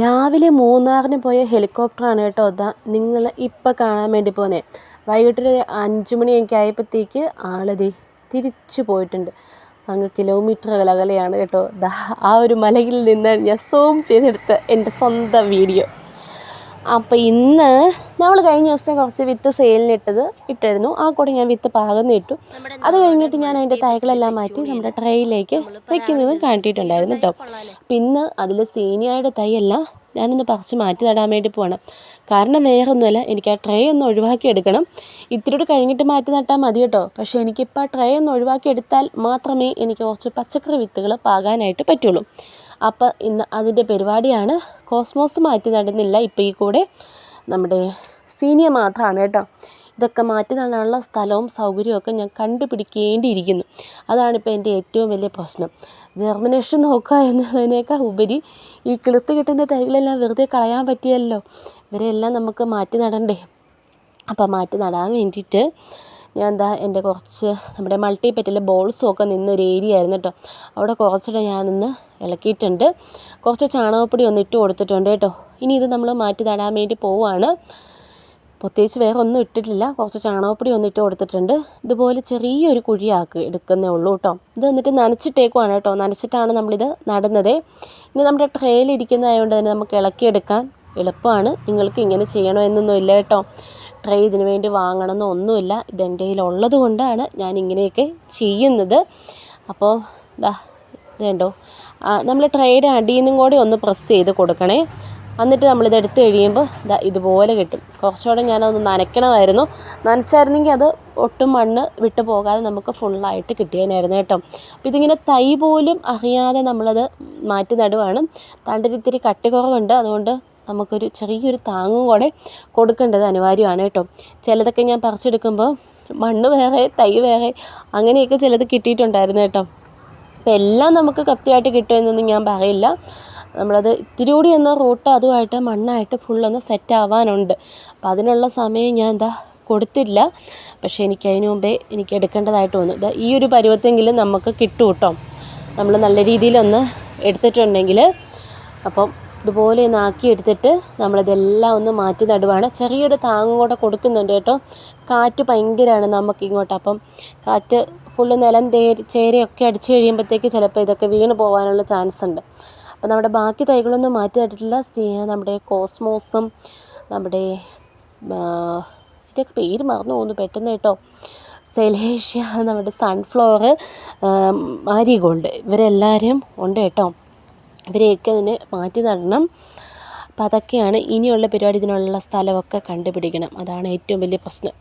രാവിലെ മൂന്നാറിന് പോയ ഹെലികോപ്റ്ററാണ് കേട്ടോ ദാ നിങ്ങൾ ഇപ്പം കാണാൻ വേണ്ടി പോകുന്നത് വൈകിട്ടൊരു അഞ്ച് മണിയൊക്കെ ആയപ്പോഴത്തേക്ക് ആളതി തിരിച്ചു പോയിട്ടുണ്ട്. അങ്ങ് കിലോമീറ്ററുകൾ അകലെയാണ് കേട്ടോ ദാ ആ ഒരു മലയിൽ നിന്നാണ് ഞാൻ സൂം ചെയ്തെടുത്ത എന്റെ സ്വന്തം വീഡിയോ. അപ്പോൾ ഇന്ന് നമ്മൾ കഴിഞ്ഞ ദിവസം കുറച്ച് വിത്ത് സെയിലിനിട്ടത് ഇട്ടായിരുന്നു ആ കൂടെ ഞാൻ വിത്ത് പാകുന്ന ഇട്ടു. അത് കഴിഞ്ഞിട്ട് ഞാൻ അതിന്റെ തൈകളെല്ലാം മാറ്റി നമ്മുടെ ട്രേയിലേക്ക് വെക്കുന്നത് കാട്ടിയിട്ടുണ്ടായിരുന്നു കേട്ടോ. അപ്പം ഇന്ന് അതിൽ സീനിയയുടെ തൈയല്ല. ഞാനൊന്ന് പറിച്ച് മാറ്റി നടാൻ വേണ്ടി പോകണം കാരണം വേറെ ഒന്നുമല്ല എനിക്ക് ആ ട്രേ ഒന്ന് ഒഴിവാക്കി എടുക്കണം. ഇത്തിരി കഴിഞ്ഞിട്ട് മാറ്റി നട്ടാൽ മതി കേട്ടോ. പക്ഷേ എനിക്കിപ്പോൾ ആ ട്രേ ഒന്ന് ഒഴിവാക്കി എടുത്താൽ മാത്രമേ എനിക്ക് കുറച്ച് പച്ചക്കറി വിത്തുകൾ പാകാനായിട്ട് പറ്റുള്ളൂ. അപ്പോൾ ഇന്ന് അതിന്റെ പരിപാടിയാണ്. കോസ്മോസ് മാറ്റി നടുന്നില്ല. ഇപ്പോൾ ഈ കൂടെ നമ്മുടെ സീനിയർ മാത്രമാണ് കേട്ടോ. ഇതൊക്കെ മാറ്റി നടാനുള്ള സ്ഥലവും സൗകര്യമൊക്കെ ഞാൻ കണ്ടുപിടിക്കേണ്ടിയിരിക്കുന്നു. അതാണിപ്പോൾ എന്റെ ഏറ്റവും വലിയ പ്രശ്നം. ജെർമിനേഷൻ നോക്കുക എന്നുള്ളതിനേക്കാൾ ഉപരി ഈ കിളുത്ത് കിട്ടുന്ന തൈകളെല്ലാം വെറുതെ കളയാൻ പറ്റിയല്ലോ. ഇവരെല്ലാം നമുക്ക് മാറ്റി നടണ്ടേ. അപ്പോൾ മാറ്റി നടാൻ വേണ്ടിയിട്ട് ഞാൻ എന്താ എന്റെ കുറച്ച് നമ്മുടെ മൾട്ടി പെറ്റിലെ ബോൾസും ഒക്കെ നിന്നൊരു ഏരിയ ആയിരുന്നു കേട്ടോ. അവിടെ കുറച്ചുകൂടെ ഞാനൊന്ന് ഇളക്കിയിട്ടുണ്ട്. കുറച്ച് ചാണകപ്പൊടി ഒന്ന് ഇട്ട് കൊടുത്തിട്ടുണ്ട് കേട്ടോ. ഇനി ഇത് നമ്മൾ മാറ്റി നടാൻ വേണ്ടി പോവുകയാണ്. പ്രത്യേകിച്ച് വേറെ ഒന്നും ഇട്ടിട്ടില്ല. കുറച്ച് ചാണകപ്പൊടി ഒന്ന് ഇട്ട് കൊടുത്തിട്ടുണ്ട്. ഇതുപോലെ ചെറിയൊരു കുഴിയാക്കി എടുക്കുന്നേ ഉള്ളൂ കേട്ടോ. ഇത് എന്നിട്ട് നനച്ചിട്ടേക്കുവാണ് കേട്ടോ. നനച്ചിട്ടാണ് നമ്മളിത് നടുന്നത്. ഇനി നമ്മുടെ ട്രേയിൽ ഇരിക്കുന്നതായതുകൊണ്ട് തന്നെ നമുക്ക് ഇളക്കിയെടുക്കാൻ എളുപ്പമാണ്. നിങ്ങൾക്ക് ഇങ്ങനെ ചെയ്യണമെന്നൊന്നും ഇല്ല കേട്ടോ. ട്രേ ഇതിന് വേണ്ടി വാങ്ങണമെന്നോ ഒന്നുമില്ല. ഇതെന്റെ കയ്യിലുള്ളത് കൊണ്ടാണ് ഞാൻ ഇങ്ങനെയൊക്കെ ചെയ്യുന്നത്. അപ്പോൾ ഇതാ ഇതേണ്ടോ നമ്മൾ ട്രേയുടെ അടിയിൽ നിന്നും കൂടി ഒന്ന് പ്രസ് ചെയ്ത് കൊടുക്കണേ. എന്നിട്ട് നമ്മളിത് എടുത്ത് കഴിയുമ്പോൾ ഇതാ ഇതുപോലെ കിട്ടും. കുറച്ചുകൂടെ ഞാനതൊന്ന് നനയ്ക്കണമായിരുന്നു. നനച്ചായിരുന്നെങ്കിൽ അത് ഒട്ടും മണ്ണ് വിട്ട് പോകാതെ നമുക്ക് ഫുള്ളായിട്ട് കിട്ടിയേനായിരുന്നു കേട്ടോ. അപ്പോൾ ഇതിങ്ങനെ തൈ പോലും അറിയാതെ നമ്മളത് മാറ്റി നടുവാണ്. തണ്ടിരിത്തിരി കട്ടി കുറവുണ്ട് അതുകൊണ്ട് നമുക്കൊരു ചെറിയൊരു താങ്ങും കൂടെ കൊടുക്കേണ്ടത് അനിവാര്യമാണ് കേട്ടോ. ചിലതൊക്കെ ഞാൻ പറിച്ചെടുക്കുമ്പോൾ മണ്ണ് വേറെ തൈ വേറെ അങ്ങനെയൊക്കെ ചിലത് കിട്ടിയിട്ടുണ്ടായിരുന്നു കേട്ടോ. അപ്പോൾ എല്ലാം നമുക്ക് കൃത്യമായിട്ട് കിട്ടുമെന്നൊന്നും ഞാൻ പറയില്ല. നമ്മളത് ഇത്തിരി കൂടി ഒന്ന് റൂട്ട് അതുമായിട്ട് മണ്ണായിട്ട് ഫുള്ളൊന്ന് സെറ്റ് ആവാനുണ്ട്. അപ്പോൾ അതിനുള്ള സമയം ഞാൻ എന്താ കൊടുത്തില്ല. പക്ഷേ എനിക്ക് മുമ്പേ എനിക്ക് എടുക്കേണ്ടതായിട്ട് തോന്നുന്നു. ഈ ഒരു പരുവത്തെങ്കിലും നമുക്ക് കിട്ടും കേട്ടോ. നമ്മൾ നല്ല രീതിയിലൊന്ന് എടുത്തിട്ടുണ്ടെങ്കിൽ അപ്പം ഇതുപോലെ ഒന്ന് ആക്കിയെടുത്തിട്ട് നമ്മളിതെല്ലാം ഒന്ന് മാറ്റി നടുവാണ്. ചെറിയൊരു താങ്ങും കൂടെ കൊടുക്കുന്നുണ്ട് കേട്ടോ. കാറ്റ് ഭയങ്കരമാണ് നമുക്ക് ഇങ്ങോട്ട്. അപ്പം കാറ്റ് ഫുള്ള് നിലം തേരി ചേരയൊക്കെ അടിച്ചു കഴിയുമ്പോഴത്തേക്ക് ചിലപ്പോൾ ഇതൊക്കെ വീണ് പോകാനുള്ള ചാൻസ് ഉണ്ട്. അപ്പോൾ നമ്മുടെ ബാക്കി തൈകളൊന്നും മാറ്റി നട്ടിട്ടില്ല. നമ്മുടെ കോസ്മോസും നമ്മുടെ ഇതിന്റെയൊക്കെ പേര് മറന്നു പോകുന്നു പെട്ടെന്ന് കേട്ടോ. സെലേഷ്യ നമ്മുടെ സൺഫ്ലവർ മാരിഗോൾഡ് ഇവരെല്ലാവരും ഉണ്ട് കേട്ടോ. ഇവരെയൊക്കെ അതിന് മാറ്റി നടണം അപ്പം അതൊക്കെയാണ് ഇനിയുള്ള പരിപാടി ഇതിനുള്ള സ്ഥലമൊക്കെ കണ്ടുപിടിക്കണം. അതാണ് ഏറ്റവും വലിയ പ്രശ്നം.